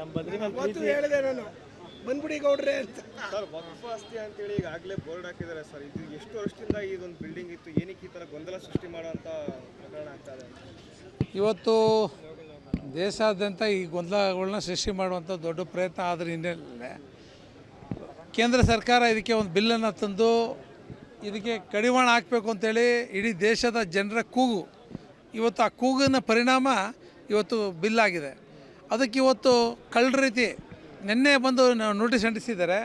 ನಮ್ಮ ಬದ್ರಿ ಅವತ್ತು ಹೇಳಿದೆ ನಾನು. ಬಂದ್ಬಿಡಿ ಗೌಡ್ರೆ ಅಂತ. ಸರ್ ವಕ್ಫ್ ಆಸ್ತಿ ಅಂತೇಳಿ ಈಗಾಗಲೇ ಬೋರ್ಡ್ ಹಾಕಿದ್ದಾರೆ ಸರ್. ಇದು ಎಷ್ಟು ವರ್ಷದಿಂದ ಇದೊಂದು ಬಿಲ್ಡಿಂಗ್ ಇತ್ತು? ಏನಕ್ಕೆ ಈ ಥರ ಗೊಂದಲ ಸೃಷ್ಟಿ ಮಾಡುವಂಥ ಪ್ರಕರಣ ಆಗ್ತಾ ಇದೆ ಇವತ್ತು ದೇಶಾದ್ಯಂತ ಈ ಗೊಂದಲಗಳನ್ನ ಸೃಷ್ಟಿ ಮಾಡುವಂಥ ದೊಡ್ಡ ಪ್ರಯತ್ನ ಆದ್ರ ಹಿನ್ನೆಲೆ ಕೇಂದ್ರ ಸರ್ಕಾರ ಇದಕ್ಕೆ ಒಂದು ಬಿಲ್ಲನ್ನು ತಂದು ಇದಕ್ಕೆ ಕಡಿವಾಣ ಹಾಕಬೇಕು ಅಂತೇಳಿ ಇಡೀ ದೇಶದ ಜನರ ಕೂಗು. ಇವತ್ತು ಆ ಕೂಗಿನ ಪರಿಣಾಮ ಇವತ್ತು ಬಿಲ್ ಆಗಿದೆ ಅದಕ್ಕೆ ಇವತ್ತು ಕಳ್ಳ ರೀತಿ ನಿನ್ನೆ ಬಂದು ನೋಟಿಸ್ ಅಂಟಿಸಿದ್ದಾರೆ.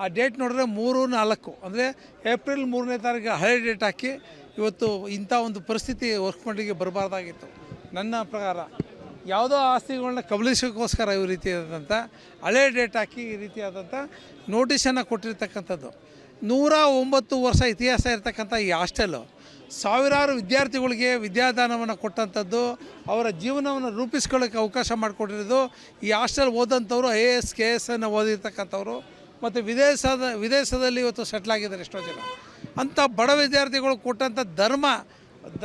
ಆ ಡೇಟ್ ನೋಡಿದ್ರೆ ಮೂರು ನಾಲ್ಕು. ಅಂದರೆ ಏಪ್ರಿಲ್ ಮೂರನೇ ತಾರೀಕು ಹಳೆ ಡೇಟ್ ಹಾಕಿ ಇವತ್ತು ಇಂಥ ಒಂದು ಪರಿಸ್ಥಿತಿ ವರ್ಕ್ ಮಾಡಿಗೆ ಬರಬಾರ್ದಾಗಿತ್ತು. ನನ್ನ ಪ್ರಕಾರ ಯಾವುದೋ ಆಸ್ತಿಗಳನ್ನ ಕಬಲಿಸೋಕ್ಕೋಸ್ಕರ ಈ ರೀತಿಯಾದಂಥ ಹಳೆ ಡೇಟ್ ಹಾಕಿ ಈ ರೀತಿಯಾದಂಥ ನೋಟಿಸನ್ನು ಕೊಟ್ಟಿರ್ತಕ್ಕಂಥದ್ದು. ನೂರ ಒಂಬತ್ತು ವರ್ಷ ಇತಿಹಾಸ ಇರತಕ್ಕಂಥ ಈ ಹಾಸ್ಟೆಲು ಸಾವಿರಾರು ವಿದ್ಯಾರ್ಥಿಗಳಿಗೆ ವಿದ್ಯಾದಾನವನ್ನು ಕೊಟ್ಟಂಥದ್ದು, ಅವರ ಜೀವನವನ್ನು ರೂಪಿಸ್ಕೊಳ್ಳೋಕ್ಕೆ ಅವಕಾಶ ಮಾಡಿಕೊಟ್ಟಿರೋದು ಈ hostel ಓದಂಥವ್ರು I A S K S ಅನ್ನು ಓದಿರ್ತಕ್ಕಂಥವ್ರು. ಮತ್ತು ವಿದೇಶದ, ವಿದೇಶದಲ್ಲಿ ಇವತ್ತು ಸೆಟ್ಲ್ ಆಗಿದ್ದಾರೆ ಎಷ್ಟೋ ಜನ. ಅಂಥ ಬಡ ವಿದ್ಯಾರ್ಥಿಗಳು ಕೊಟ್ಟಂಥ ಧರ್ಮ, ದ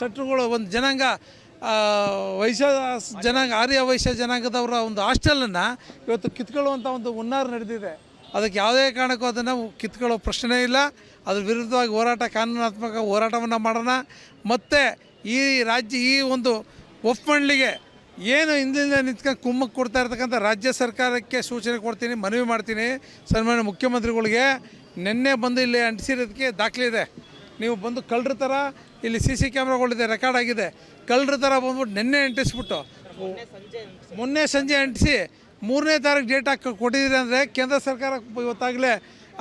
ಸೆಟ್ರುಗಳು ಒಂದು ಜನಾಂಗ ವೈಶ್ಯ, ಜನಾಂಗ ಆರ್ಯ ವೈಶ್ಯ ಜನಾಂಗದವರ ಒಂದು ಹಾಸ್ಟೆಲನ್ನು ಇವತ್ತು ಕಿತ್ಕೊಳ್ಳುವಂಥ ಒಂದು ಹುನ್ನಾರ ನಡೆದಿದೆ. ಅದಕ್ಕೆ ಯಾವುದೇ ಕಾರಣಕ್ಕೂ ಅದನ್ನು ಕಿತ್ಕೊಳ್ಳೋ ಪ್ರಶ್ನೆ ಇಲ್ಲ. ಅದ್ರ ವಿರುದ್ಧವಾಗಿ ಹೋರಾಟ ಕಾನೂನಾತ್ಮಕ ಹೋರಾಟವನ್ನು ಮಾಡೋಣ. ಮತ್ತು ಈ ರಾಜ್ಯ ಈ ಒಂದು ಒಪ್ಪಂಡ್ಲಿಗೆ ಏನು ಹಿಂದಿನಿಂದ ನಿಂತ್ಕೊಂಡು ಕುಮ್ಮಕ್ಕೆ ಕೊಡ್ತಾ ಇರ್ತಕ್ಕಂಥ ರಾಜ್ಯ ಸರ್ಕಾರಕ್ಕೆ ಸೂಚನೆ ಕೊಡ್ತೀನಿ ಮನವಿ ಮಾಡ್ತೀನಿ. ಸನ್ಮಾನ್ಯ ಮುಖ್ಯಮಂತ್ರಿಗಳಿಗೆ ನಿನ್ನೆ ಬಂದು ಇಲ್ಲಿ ಅಂಟಿಸಿರೋದಕ್ಕೆ ದಾಖಲೆ ಇದೆ. ನೀವು ಬಂದು ಕಳ್ಳರ ಥರ ಇಲ್ಲಿ ಸಿ ಸಿ ಕ್ಯಾಮ್ರಾಗಳಿದೆ ರೆಕಾರ್ಡ್ ಆಗಿದೆ. ಕಳ್ಳರ ಥರ ಬಂದ್ಬಿಟ್ಟು ನಿನ್ನೆ ಅಂಟಿಸ್ಬಿಟ್ಟು. ಮೊನ್ನೆ ಸಂಜೆ ಅಂಟಿಸಿ ಮೂರನೇ ತಾರೀಕು ಡೇಟ್ ಹಾಕಿ ಕೊಟ್ಟಿದ್ದೀರಿ ಅಂದರೆ ಕೇಂದ್ರ ಸರ್ಕಾರ ಇವತ್ತಾಗಲೇ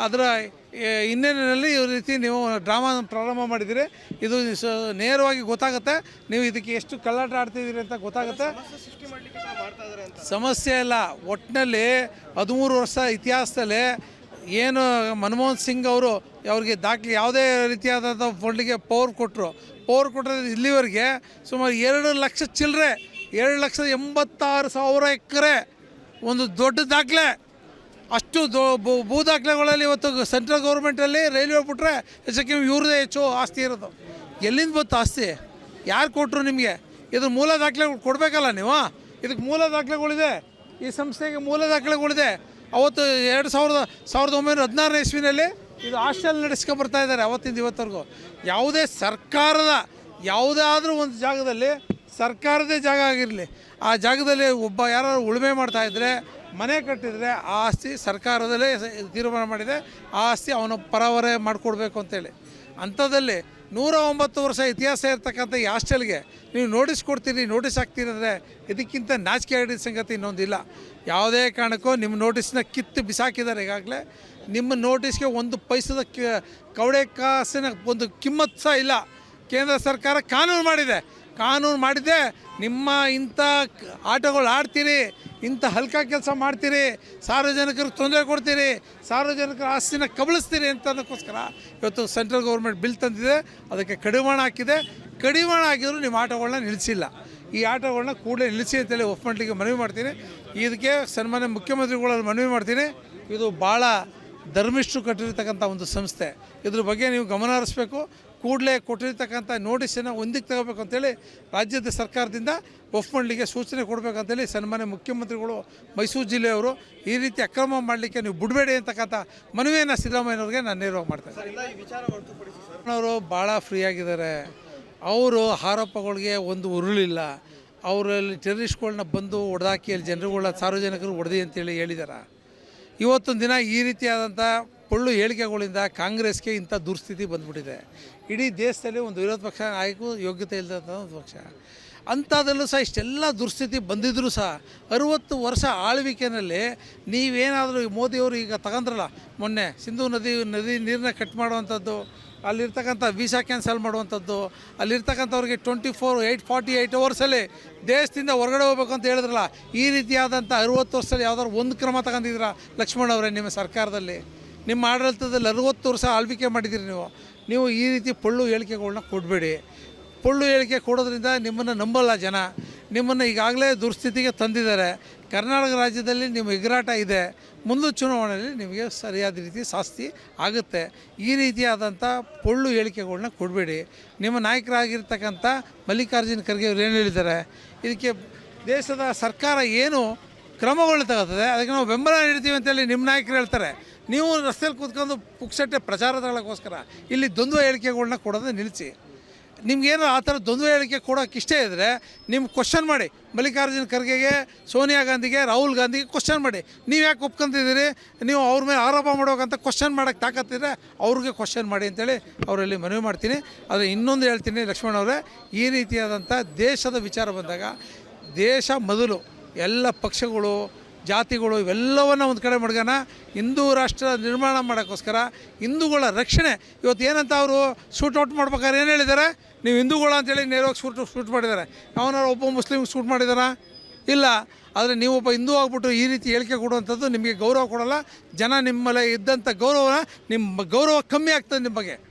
ಅದರ ಹಿನ್ನೆಲೆಯಲ್ಲಿ ಈ ರೀತಿ ನೀವು ಡ್ರಾಮಾ ಪ್ರಾರಂಭ ಮಾಡಿದ್ದೀರಿ. ಇದು ನೇರವಾಗಿ ಗೊತ್ತಾಗುತ್ತೆ. ನೀವು ಇದಕ್ಕೆ ಎಷ್ಟು ಕಳ್ಳಾಟ ಆಡ್ತಿದ್ದೀರಿ ಅಂತ ಗೊತ್ತಾಗುತ್ತೆ. ಸಮಸ್ಯೆ ಇಲ್ಲ. ಒಟ್ಟಿನಲ್ಲಿ ಹದಿಮೂರು ವರ್ಷ ಇತಿಹಾಸದಲ್ಲಿ ಏನು ಮನಮೋಹನ್ ಸಿಂಗ್ ಅವರು ಅವ್ರಿಗೆ ದಾಖಲೆ ಯಾವುದೇ ರೀತಿಯಾದಂಥ ಫಂಡಿಗೆ ಪವರ್ ಕೊಟ್ಟರು. ಪವರ್ ಕೊಟ್ಟರೆ ಇಲ್ಲಿವರೆಗೆ ಸುಮಾರು ಎರಡು ಲಕ್ಷ ಚಿಲ್ಲರೆ, ಎರಡು ಲಕ್ಷದ ಎಂಬತ್ತಾರು ಸಾವಿರ ಎಕರೆ ಒಂದು ದೊಡ್ಡ ದಾಖಲೆ. ಅಷ್ಟು ದೊ ಭೂ- ದಾಖಲೆಗಳಲ್ಲಿ ಇವತ್ತು ಸೆಂಟ್ರಲ್ ಗೌರ್ಮೆಂಟಲ್ಲಿ ರೈಲ್ವೆ ಬಿಟ್ಟರೆ ಹೆಚ್ಚಕ್ಕೆ ಇವ್ರದೇ ಹೆಚ್ಚು ಆಸ್ತಿ ಇರೋದು. ಎಲ್ಲಿಂದ ಬಂತು ಆಸ್ತಿ? ಯಾರು ಕೊಟ್ಟರು ನಿಮಗೆ? ಇದ್ರ ಮೂಲ ದಾಖಲೆಗಳು ಕೊಡಬೇಕಲ್ಲ ನೀವು? ಇದಕ್ಕೆ ಮೂಲ ದಾಖಲೆಗಳಿದೆ. ಈ ಸಂಸ್ಥೆಗೆ ಮೂಲ ದಾಖಲೆಗಳಿದೆ. ಅವತ್ತು ಎರಡು ಸಾವಿರದ ಸಾವಿರದ ಒಂಬೈನೂರ ಹದಿನಾರನೇ ಇಸ್ವಿನಲ್ಲಿ ಇದು ಹಾಸ್ಟೆಲ್ ನಡೆಸ್ಕೊಂಬರ್ತಾ ಇದ್ದಾರೆ ಅವತ್ತಿಂದ ಇವತ್ತವರೆಗೂ. ಯಾವುದೇ ಸರ್ಕಾರದ ಯಾವುದಾದ್ರೂ ಒಂದು ಜಾಗದಲ್ಲಿ ಸರ್ಕಾರದೇ ಜಾಗ ಆಗಿರಲಿ, ಆ ಜಾಗದಲ್ಲಿ ಒಬ್ಬ ಯಾರು ಉಳುಮೆ ಮಾಡ್ತಾ ಇದ್ದರೆ ಮನೆ ಕಟ್ಟಿದರೆ ಆ ಆಸ್ತಿ ಸರ್ಕಾರದಲ್ಲೇ ತೀರ್ಮಾನ ಮಾಡಿದೆ, ಆ ಆಸ್ತಿ ಅವನು ಪರಾವರೆ ಮಾಡಿಕೊಡ್ಬೇಕು ಅಂತೇಳಿ. ಅಂಥದ್ದಲ್ಲಿ ನೂರ ಒಂಬತ್ತು ವರ್ಷ ಇತಿಹಾಸ ಇರ್ತಕ್ಕಂಥ ಈ ಹಾಸ್ಟೆಲ್ಗೆ ನೀವು ನೋಟಿಸ್ ಕೊಡ್ತೀರಿ, ನೋಟಿಸ್ ಹಾಕ್ತೀರಿ ಅಂದರೆ ಇದಕ್ಕಿಂತ ನಾಚಿಕೆ ಆಗಿದ ಸಂಗತಿ ಇನ್ನೊಂದಿಲ್ಲ. ಯಾವುದೇ ಕಾರಣಕ್ಕೂ ನಿಮ್ಮ ನೋಟಿಸ್ನ ಕಿತ್ತು ಬಿಸಾಕಿದ್ದಾರೆ ಈಗಾಗಲೇ. ನಿಮ್ಮ ನೋಟಿಸ್ಗೆ ಒಂದು ಪೈಸದ ಕವಡೆ ಕಾಸಿನ ಒಂದು ಕಿಮ್ಮತ್ತು ಸಹ ಇಲ್ಲ. ಕೇಂದ್ರ ಸರ್ಕಾರ ಕಾನೂನು ಮಾಡಿದೆ. ಕಾನೂನು ಮಾಡಿದ್ದೆ, ನಿಮ್ಮ ಇಂಥ ಆಟಗಳು ಆಡ್ತೀರಿ, ಇಂಥ ಹಲ್ಕ ಕೆಲಸ ಮಾಡ್ತೀರಿ ಸಾರ್ವಜನಿಕರಿಗೆ ತೊಂದರೆ ಕೊಡ್ತೀರಿ, ಸಾರ್ವಜನಿಕರ ಆಸ್ತಿನ ಕಬಳಿಸ್ತೀರಿ ಅಂತ ಅನ್ನೋಕ್ಕೋಸ್ಕರ ಇವತ್ತು ಸೆಂಟ್ರಲ್ ಗೌರ್ಮೆಂಟ್ ಬಿಲ್ ತಂದಿದೆ, ಅದಕ್ಕೆ ಕಡಿವಾಣ ಹಾಕಿದೆ. ಕಡಿವಾಣ ಹಾಕಿದ್ರು ನಿಮ್ಮ ಆಟಗಳನ್ನ ನಿಲ್ಲಿಸಿಲ್ಲ. ಈ ಆಟಗಳನ್ನ ಕೂಡಲೇ ನಿಲ್ಲಿಸಿ ಅಂತೇಳಿ ಒಪ್ಪಂಡಿಗೆ ಮನವಿ ಮಾಡ್ತೀನಿ. ಇದಕ್ಕೆ ಸನ್ಮಾನ್ಯ ಮುಖ್ಯಮಂತ್ರಿಗಳಲ್ಲಿ ಮನವಿ ಮಾಡ್ತೀನಿ. ಇದು ಭಾಳ ಧರ್ಮಿಷ್ಠರು ಕಟ್ಟಿರ್ತಕ್ಕಂಥ ಒಂದು ಸಂಸ್ಥೆ. ಇದ್ರ ಬಗ್ಗೆ ನೀವು ಗಮನ ಹರಿಸ್ಬೇಕು. ಕೂಡಲೇ ಕೊಟ್ಟಿರ್ತಕ್ಕಂಥ ನೋಟಿಸನ್ನು ಒಂದಿಗೆ ತಗೋಬೇಕು ಅಂತೇಳಿ ರಾಜ್ಯದ ಸರ್ಕಾರದಿಂದ ಒಫ್ಮಂಡ್ಲಿಗೆ ಸೂಚನೆ ಕೊಡಬೇಕಂತೇಳಿ ಸನ್ಮಾನ್ಯ ಮುಖ್ಯಮಂತ್ರಿಗಳು ಮೈಸೂರು ಜಿಲ್ಲೆಯವರು ಈ ರೀತಿ ಅಕ್ರಮ ಮಾಡಲಿಕ್ಕೆ ನೀವು ಬಿಡಬೇಡಿ ಅಂತಕ್ಕಂಥ ಮನವಿಯನ್ನು ಸಿದ್ದರಾಮಯ್ಯನವ್ರಿಗೆ ನಾನು ನೇರವಾಗಿ ಮಾಡ್ತೇನೆ ಅವರು ಭಾಳ ಫ್ರೀ ಆಗಿದ್ದಾರೆ. ಅವರು ಆರೋಪಗಳಿಗೆ ಒಂದು ಉರುಳಿಲ್ಲ. ಅವರಲ್ಲಿ ಟೆರರಿಸ್ಟ್ಗಳನ್ನ ಬಂದು ಹೊಡೆದಾಕಿ ಅಲ್ಲಿ ಜನರುಗಳ ಸಾರ್ವಜನಿಕರು ಹೊಡೆದಿ ಅಂತೇಳಿ ಹೇಳಿದ್ದಾರೆ ಇವತ್ತೊಂದು ದಿನ ಈ ರೀತಿಯಾದಂಥ ಪೊಳ್ಳು ಹೇಳಿಕೆಗಳಿಂದ ಕಾಂಗ್ರೆಸ್ಗೆ ಇಂಥ ದುರ್ಸ್ಥಿತಿ ಬಂದ್ಬಿಟ್ಟಿದೆ. ಇಡೀ ದೇಶದಲ್ಲಿ ಒಂದು ವಿರೋಧ ಪಕ್ಷ ಆಯ್ಕು ಯೋಗ್ಯತೆ ಇಲ್ಲದಂಥ ಒಂದು ಪಕ್ಷ. ಅಂಥದ್ದಲ್ಲೂ ಸಹ ಇಷ್ಟೆಲ್ಲ ದುರ್ಸ್ಥಿತಿ ಬಂದಿದ್ದರೂ ಸಹ ಅರುವತ್ತು ವರ್ಷ ಆಳ್ವಿಕೆಯಲ್ಲಿ ನೀವೇನಾದರೂ ಮೋದಿಯವರು ಈಗ ತಗೊಂಡ್ರಲ್ಲ, ಮೊನ್ನೆ ಸಿಂಧು ನದಿ ನದಿ ನೀರನ್ನ ಕಟ್ ಮಾಡುವಂಥದ್ದು, ಅಲ್ಲಿರ್ತಕ್ಕಂಥ ವೀಸಾ ಕ್ಯಾನ್ಸಲ್ ಮಾಡುವಂಥದ್ದು, ಅಲ್ಲಿರ್ತಕ್ಕಂಥವ್ರಿಗೆ twenty four eight forty eight ಅವರ್ಸಲ್ಲಿ ದೇಶದಿಂದ ಹೊರಗಡೆ ಹೋಗ್ಬೇಕು ಅಂತ ಹೇಳಿದ್ರಲ್ಲ, ಈ ರೀತಿಯಾದಂಥ ಅರುವತ್ತು ವರ್ಷದಲ್ಲಿ ಯಾವ್ದಾದ್ರು ಒಂದು ಕ್ರಮ ತಗೊಂಡಿದ್ದೀರಾ ಲಕ್ಷ್ಮಣ್ ಅವರೇ ನಿಮ್ಮ ಸರ್ಕಾರದಲ್ಲಿ? ನಿಮ್ಮ ಆಡಳಿತದಲ್ಲಿ ಅರವತ್ತು ವರ್ಷ ಆಳ್ವಿಕೆ ಮಾಡಿದ್ದೀರಿ ನೀವು. ನೀವು ಈ ರೀತಿ ಪೊಳ್ಳು ಹೇಳಿಕೆಗಳನ್ನ ಕೊಡಬೇಡಿ. ಪೊಳ್ಳು ಹೇಳಿಕೆ ಕೊಡೋದ್ರಿಂದ ನಿಮ್ಮನ್ನು ನಂಬಲ್ಲ ಜನ. ನಿಮ್ಮನ್ನು ಈಗಾಗಲೇ ದುರ್ಸ್ಥಿತಿಗೆ ತಂದಿದ್ದಾರೆ. ಕರ್ನಾಟಕ ರಾಜ್ಯದಲ್ಲಿ ನಿಮ್ಮ ಎಗರಾಟ ಇದೆ. ಮುಂದೆ ಚುನಾವಣೆಯಲ್ಲಿ ನಿಮಗೆ ಸರಿಯಾದ ರೀತಿ ಶಾಸ್ತಿ ಆಗುತ್ತೆ. ಈ ರೀತಿಯಾದಂಥ ಪೊಳ್ಳು ಹೇಳಿಕೆಗಳನ್ನ ಕೊಡಬೇಡಿ. ನಿಮ್ಮ ನಾಯಕರಾಗಿರ್ತಕ್ಕಂಥ ಮಲ್ಲಿಕಾರ್ಜುನ ಖರ್ಗೆ ಅವರು ಏನು ಹೇಳಿದ್ದಾರೆ? ಇದಕ್ಕೆ ದೇಶದ ಸರ್ಕಾರ ಏನು ಕ್ರಮಗಳು ತಗೋತದೆ? ಅದಕ್ಕೆ ನಾವು ಬೆಂಬಲ ನೀಡ್ತೀವಿ ಅಂತೇಳಿ ನಿಮ್ಮ ನಾಯಕರು ಹೇಳ್ತಾರೆ. ನೀವು ರಸ್ತೆಯಲ್ಲಿ ಕೂತ್ಕೊಂಡು ಪುಕ್ಸಟ್ಟೆ ಪ್ರಚಾರದಗಳಿಗೋಸ್ಕರ ಇಲ್ಲಿ ದ್ವಂದ್ವ ಹೇಳಿಕೆಗಳನ್ನ ಕೊಡೋದು ನಿಲ್ಲಿಸಿ ನಿಮ್ಗೇನು ಆ ಥರ ದ್ವಂದ್ವ ಹೇಳಿಕೆ ಕೊಡೋಕೆ ಇಷ್ಟ ಇದ್ದರೆ ನಿಮ್ಮ ಕ್ವಶನ್ ಮಾಡಿ. ಮಲ್ಲಿಕಾರ್ಜುನ ಖರ್ಗೆಗೆ, ಸೋನಿಯಾ ಗಾಂಧಿಗೆ, ರಾಹುಲ್ ಗಾಂಧಿಗೆ ಕ್ವಶನ್ ಮಾಡಿ. ನೀವು ಯಾಕೆ ಒಪ್ಕೊಂತಿದ್ದೀರಿ? ನೀವು ಅವ್ರ ಮೇಲೆ ಆರೋಪ ಮಾಡೋಕಂತ ಕ್ವಶನ್ ಮಾಡೋಕ್ಕೆ ತಾಕತ್ತಿದ್ರೆ ಅವ್ರಿಗೆ ಕ್ವಶನ್ ಮಾಡಿ ಅಂತೇಳಿ ಅವರಲ್ಲಿ ಮನವಿ ಮಾಡ್ತೀನಿ. ಆದರೆ ಇನ್ನೊಂದು ಹೇಳ್ತೀನಿ ಲಕ್ಷ್ಮಣ್ ಅವರೇ, ಈ ರೀತಿಯಾದಂಥ ದೇಶದ ವಿಚಾರ ಬಂದಾಗ ದೇಶ ಮೊದಲು, ಎಲ್ಲ ಪಕ್ಷಗಳು ಜಾತಿಗಳು ಇವೆಲ್ಲವನ್ನು ಒಂದು ಕಡೆ ಮಡ್ಗೋಣ ಹಿಂದೂ ರಾಷ್ಟ್ರ ನಿರ್ಮಾಣ ಮಾಡೋಕ್ಕೋಸ್ಕರ ಹಿಂದೂಗಳ ರಕ್ಷಣೆ. ಇವತ್ತು ಏನಂತ ಅವರು ಶೂಟ್ ಔಟ್ ಮಾಡ್ಬೇಕಾದ್ರೆ ಏನು ಹೇಳಿದ್ದಾರೆ ನೀವು ಹಿಂದೂಗಳು ಅಂತೇಳಿ ನೇರವಾಗಿ ಶೂಟ್ ಶೂಟ್ ಮಾಡಿದ್ದಾರೆ ಅವನಾರು ಒಬ್ಬ ಮುಸ್ಲಿಮ್ ಶೂಟ್ ಮಾಡಿದಾರ? ಇಲ್ಲ. ಆದರೆ ನೀವು ಒಬ್ಬ ಹಿಂದೂ ಆಗ್ಬಿಟ್ಟು ಈ ರೀತಿ ಹೇಳಿಕೆ ಕೊಡುವಂಥದ್ದು ನಿಮಗೆ ಗೌರವ ಕೊಡೋಲ್ಲ. ಜನ ನಿಮ್ಮಲ್ಲೇ ಇದ್ದಂಥ ಗೌರವ ನಿಮ್ಮ ಗೌರವ ಕಮ್ಮಿ ಆಗ್ತದೆ ನಿಮ್ಮ ಬಗ್ಗೆ.